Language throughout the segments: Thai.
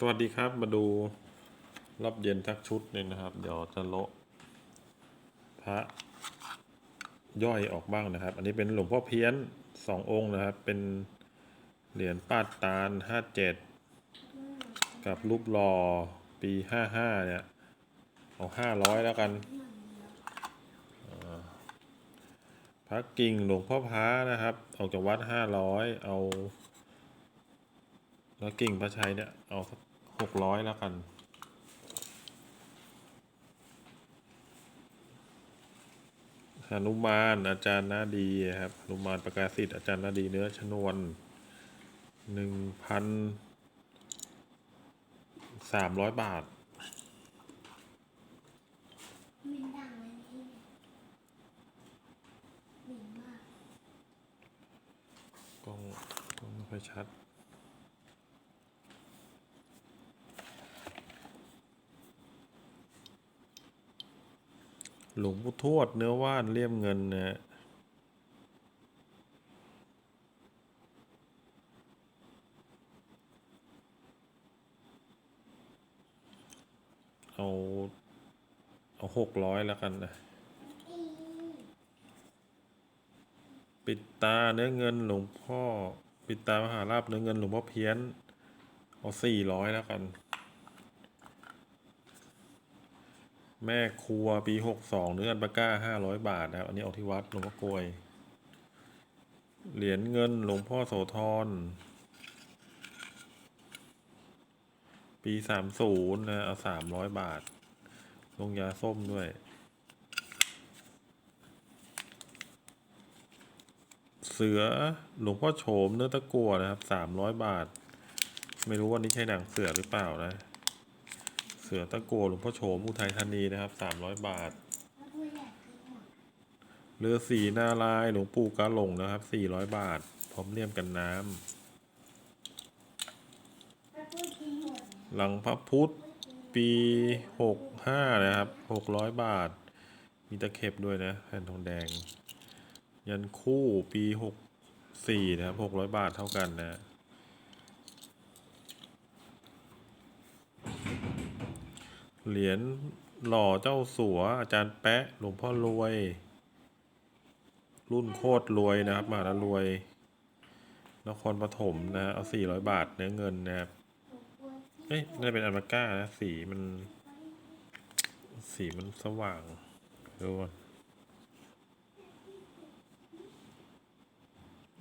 สวัสดีครับมาดูรอบเย็นทักชุดนี่นะครับ เดี๋ยวจะโละพระย่อยออกบ้างนะครับ อันนี้เป็นหลวงพ่อเพี้ยนสององค์นะครับ เป็นเหรียญปาดตาลห้าเจ็ดกับรูปหล่อปีห้าห้าเนี่ย เอาห้าร้อยแล้วกันพระกิ่งหลวงพ่อพระนะครับ ออกจากวัดห้าร้อยเอาแล้วกิ่งพระชัยเนี่ย เอาสัก หกร้อยแล้วกัน หนุมาน อาจารย์นาดีครับหนุมานประกาศสิทธิ์อาจารย์นาดีเนื้อชนวนหนึ่งพันสามร้อยบาท เหม็นดังเลยนี่เหม็นมาก กล้องกล้องไม่ค่อยชัด หล วงปู่ทวดเนื้อว่านเลี่ยมเงินนะเอา เอาหกร้อยแล้วกันนะปิดตาเนื้อเงินหลวงพ่อ ปิดตามหาลาบเนื้อเงินหลวงพ่อเพี้ยน เอาสี่ร้อยแล้วกัน แม่ครัวปีหกสองเนื้ออันปาก้าห้าร้อยบาทนะครับ อันนี้เอาที่วัดหลวงพ่อกลวย เหรียญเงินหลวงพ่อโสธร ปีสามศูนย์นะเอาสามร้อยบาท ลงยาส้มด้วย เสือหลวงพ่อโฉมเนื้อตะกัวนะครับสามร้อยบาท ไม่รู้ว่านี่ใช่หนังเสือหรือเปล่านะ เสือตะโกหลวงพ่อโฉมอุทัยธานีนะครับสามร้อยบาทแล้วตัวใหญ่ขึ้นหมดเรือสีนาลายหลวงปู่กาหลงนะครับสี่ร้อยบาท พร้อมเลี่ยมกันน้ำหลังพระพุทธปีหกห้านะครับหกร้อยบาท มีตะเข็บด้วยนะแผ่นทองแดง ยันคู่ปีหกสี่นะครับหกร้อยบาทเท่ากันนะ เหรียญหล่อเจ้าสัว อาจารย์แปะหลวงพ่อรวย รุ่นโคตรรวยนะครับมหาละรวย นครปฐมนะฮะเอาสี่ร้อยบาทเนื้อเงินนะครับเอ้ยน่าจะเป็นอัลปาก้านะสีมัน สีมันสว่างดู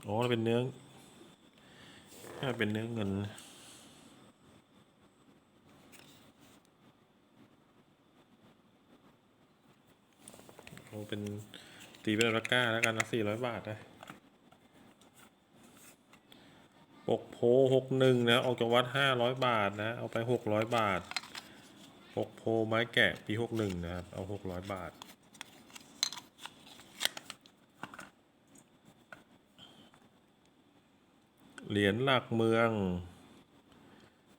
อ๋อเป็นเนื้อน่าเป็นเนื้อเงิน เอาเป็นตีเป็นอัลปาก้าแล้วกันนะสี่ร้อยบาทนะปกโพหกหนึ่งนะออกจากวัดห้าร้อยบาทนะ เอาไปหกร้อยบาทปกโพไม้แกะปีหกหนึ่งนะครับ เอาหกร้อยบาทเหรียญหลักเมือง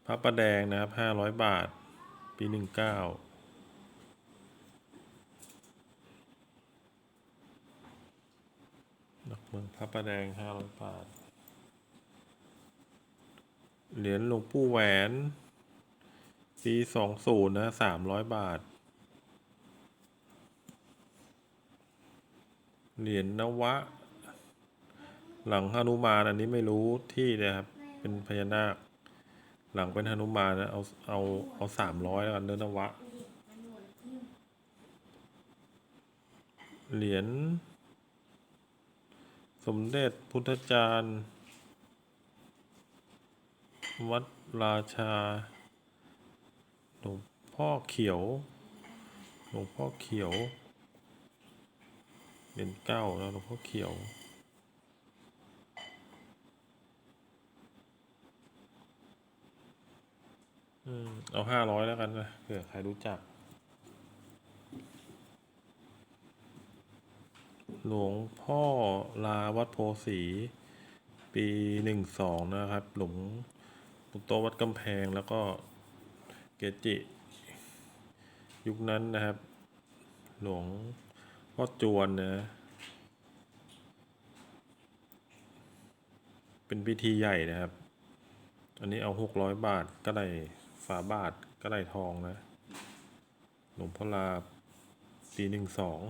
พระประแดงนะครับห้าร้อยบาท ปีหนึ่งเก้า ดอก เมืองพระประแดงห้าร้อยบาท เหรียญหลวงปู่แหวนปีสองศูนย์นะสามร้อยบาท เหรียญนวะ หลังหนุมานอันนี้ไม่รู้ที่นะครับ เป็นพญานาค หลังเป็นหนุมานนะเอาเอาเอาสามร้อยแล้วกันเนื้อนวะ เหรียญ สมเด็จพุทธจารย์ วัดราชา หลวงพ่อเขียว หลวงพ่อเขียว เป็นเก้าแล้วหลวงพ่อเขียวเอาห้าร้อยแล้วกันนะเผื่อใครรู้จัก หลวงพ่อลาวัดโพสีปีหนึ่งสองนะครับ หลวงปู่โตวัดกำแพงแล้วก็เกจิ ยุคนั้นนะครับ หลวงพ่อจวนนะ เป็นพิธีใหญ่นะครับ อันนี้เอาหกร้อยบาทก็ได้ฝาบาทกระไดทองนะ หลวงพ่อลาปีหนึ่งสอง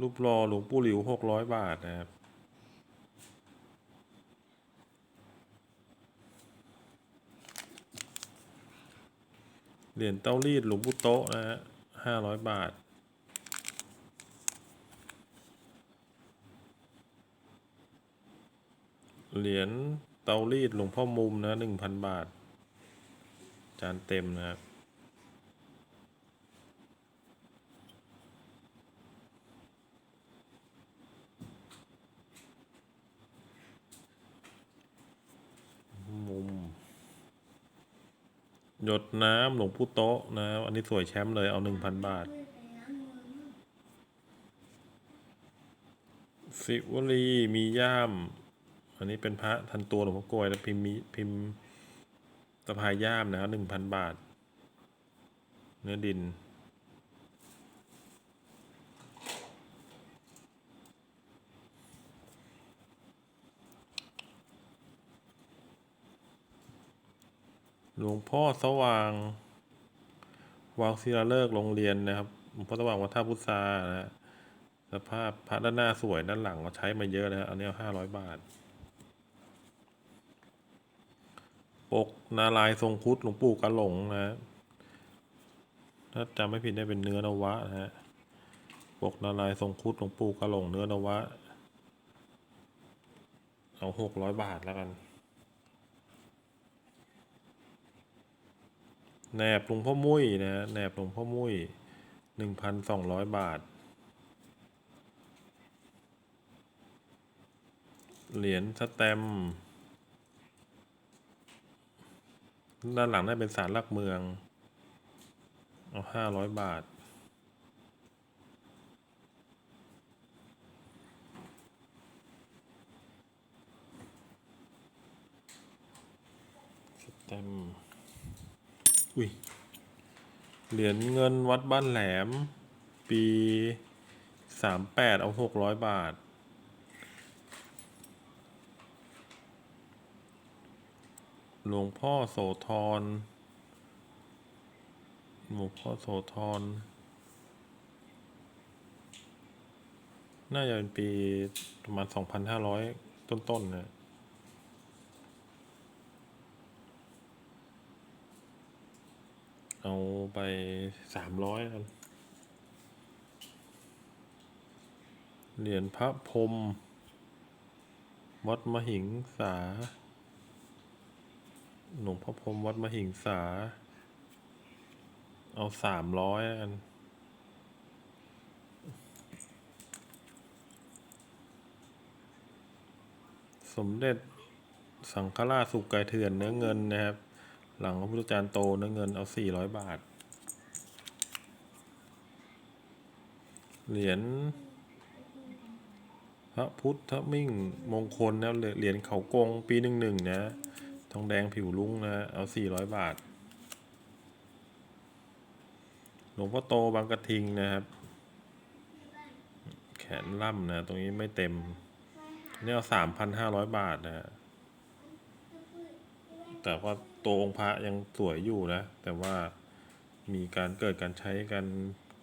รูปรอหลวงปู่หลิวหกร้อยบาทนะครับ เหรียญเต้ารีดหลวงปู่โต๊ะนะฮะห้าร้อยบาท เหรียญเตารีดหลวงพ่อมุมนะหนึ่งพันบาท จานเต็มนะครับ หยดน้ำหลวงพู่โต๊ะนะครับอันนี้สวยแชมป์เลยเอาหนึ่งพันบาทปุ้ยไปล้างมือมั่งสิวลีมีย่าม อันนี้เป็นพระทันตัวหลวงพ่อกลวยแล้วพิมพ์มีพิมพ์สะพายย่ามนะครับหนึ่งพันบาท เนื้อดิน วงพ่อสว่างวางศิลาฤกษ์โรงเรียนนะครับหลวงพ่อสว่างวัดท่าพุทธานะฮะสภาพพระด้านหน้าสวยด้านหลังก็ใช้มาเยอะนะฮะอันนี้ห้าร้อยบาท ปกนาลายทรงคุดหลวงปู่กะหลงนะฮะถ้าจำไม่ผิดได้เป็นเนื้อนวะนะฮะปกนาลายทรงคุดหลวงปู่กะหลงเนื้อนวะเอาหกร้อยบาทแล้วกัน แหนบหลวงพ่อมุ้ยนะแหนบหลวงพ่อมุ้ยหนึ่งพันสองร้อยบาท เหรียญสแตมด้านหลังน่าเป็นสารหลักเมือง เอาห้าร้อยบาท สแตม อุ้ยเหรียญเงินวัดบ้านแหลม ปีสามแปดเอาหกร้อยบาท หลวงพ่อโสธรหลวงพ่อโสธรน่าจะเป็นปีประมาณสองพันห้าร้อยต้นๆนะ เอาไปสามร้อยกันเหรียญพระพรมวัดมหิงสา หลวงพ่อพรมวัดมหิงสา เอาสามร้อยอันสมเด็จสังฆราชสุกไก่เถื่อนเนื้อเงินนะครับ หลังพระพุทธจารย์โตเนื้อเงินเอาสี่ร้อยบาท เหรียญพระพุทธมิ่งมงคลนะเหรียญเขากงปีหนึ่งหนึ่งนะ ทองแดงผิวลุ้งนะ เอาสี่ร้อยบาท หลวงพ่อโตบางกระทิงนะครับ แขนล่ำนะ ตรงนี้ไม่เต็ม นี่เอาสามพันห้าร้อยบาทนะฮะแต่ว่า ตัวองค์พระยังสวยอยู่นะ แต่ว่ามีการเกิดการใช้กัน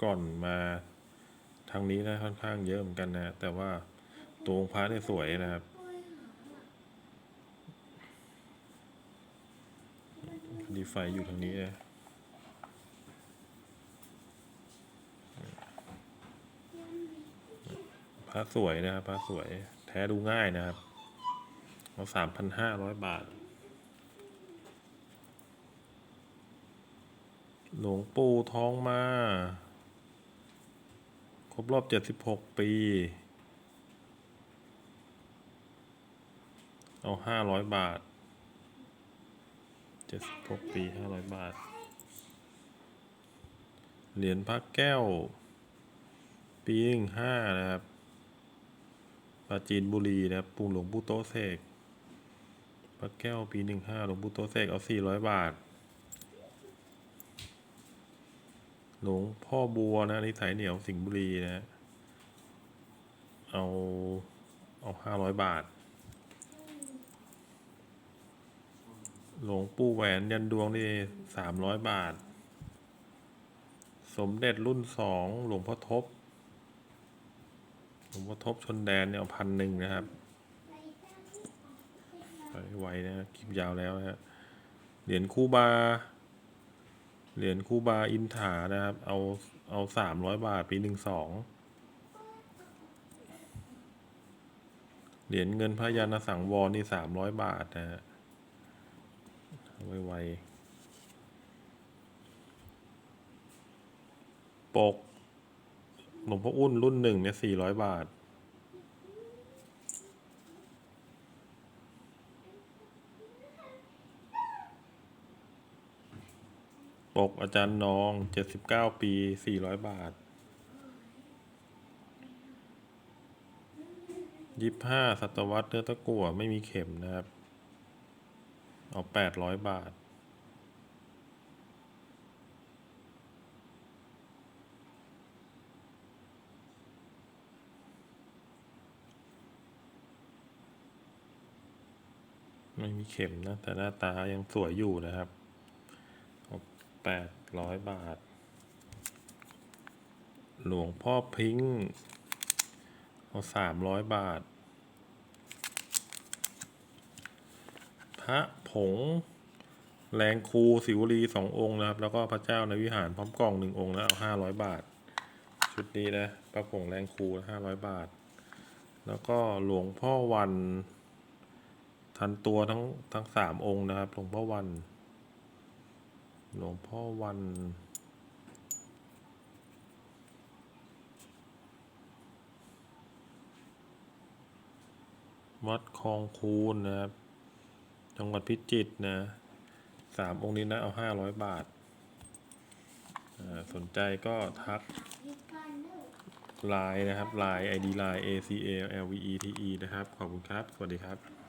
ก่อนมาทางนี้นะค่อนข้างเยอะเหมือนกันนะ แต่ว่าตัวองค์พระเนี่ยสวยนะครับ ดีไฟอยู่ทางนี้นะพระสวยนะครับพระสวย แท้ดูง่ายนะครับเอาสามพันห้าร้อยบาท หลวงปู่ทองมา ครบรอบเจ็ดสิบหกปี เอาห้าร้อยบาทเจ็ดสิบหกปีห้าร้อยบาท เหรียญพระแก้ว ปีหนึ่งห้านะครับปราจีนบุรีนะครับปู่หลวงปู่โตเสกพระแก้วปีหนึ่งห้าหลวงปู่โตเสกเอาสี่ร้อยบาท หลวงพ่อบัวนะนิสัยเหนียวสิงห์บุรีนะเอาเอาห้าร้อยบาท หลวงปู่แหวนยันดวงนี่สามร้อยบาท สมเด็จรุ่นสองหลวงพ่อทบ หลวงพ่อทบชนแดนเนี่ยเอาพันหนึ่งนะครับไปไวนะคลิปยาวแล้วนะฮะเหรียญคูบา เหรียญคูบาอินถานะครับ เอาเอาสามร้อยบาทปีหนึ่งสองเหรียญเงินพระยาณสังวรนี่สามร้อยบาทนะฮะไวไวๆปกหลวงพ่ออุ้นรุ่นหนึ่งเนี่ยสี่ร้อยบาท ปกอาจารย์นองเจ็ดสิบเก้าปีสี่ร้อยบาทยี่ห้าศตวรรษเนื้อตะกั่วไม่มีเข็มนะครับ เอาแปดร้อยบาท ไม่มีเข็มนะ แต่หน้าตายังสวยอยู่นะครับ แปดร้อยบาท หลวงพ่อพิงค์เอาสามร้อยบาท พระผง แรงครูสิวลีสององค์นะครับ แล้วก็พระเจ้าในวิหารพร้อมกล่องหนึ่งองค์แล้วเอาห้าร้อยบาท ชุดนี้นะพระผงแรงครูห้าร้อยบาท แล้วก็หลวงพ่อวัน ทันตัวทั้งทั้งสามองค์นะครับ หลวงพ่อวัน หลวงพ่อวันวัดคลองคูนนะครับ จังหวัดพิจิตรนะสามองค์นี้นะ เอาห้าร้อยบาทอ่าสนใจก็ทักมีการเลิกไลน์นะครับไลน์ ID ไลน์ A C A L V E T E นะครับ ขอบคุณครับ สวัสดีครับ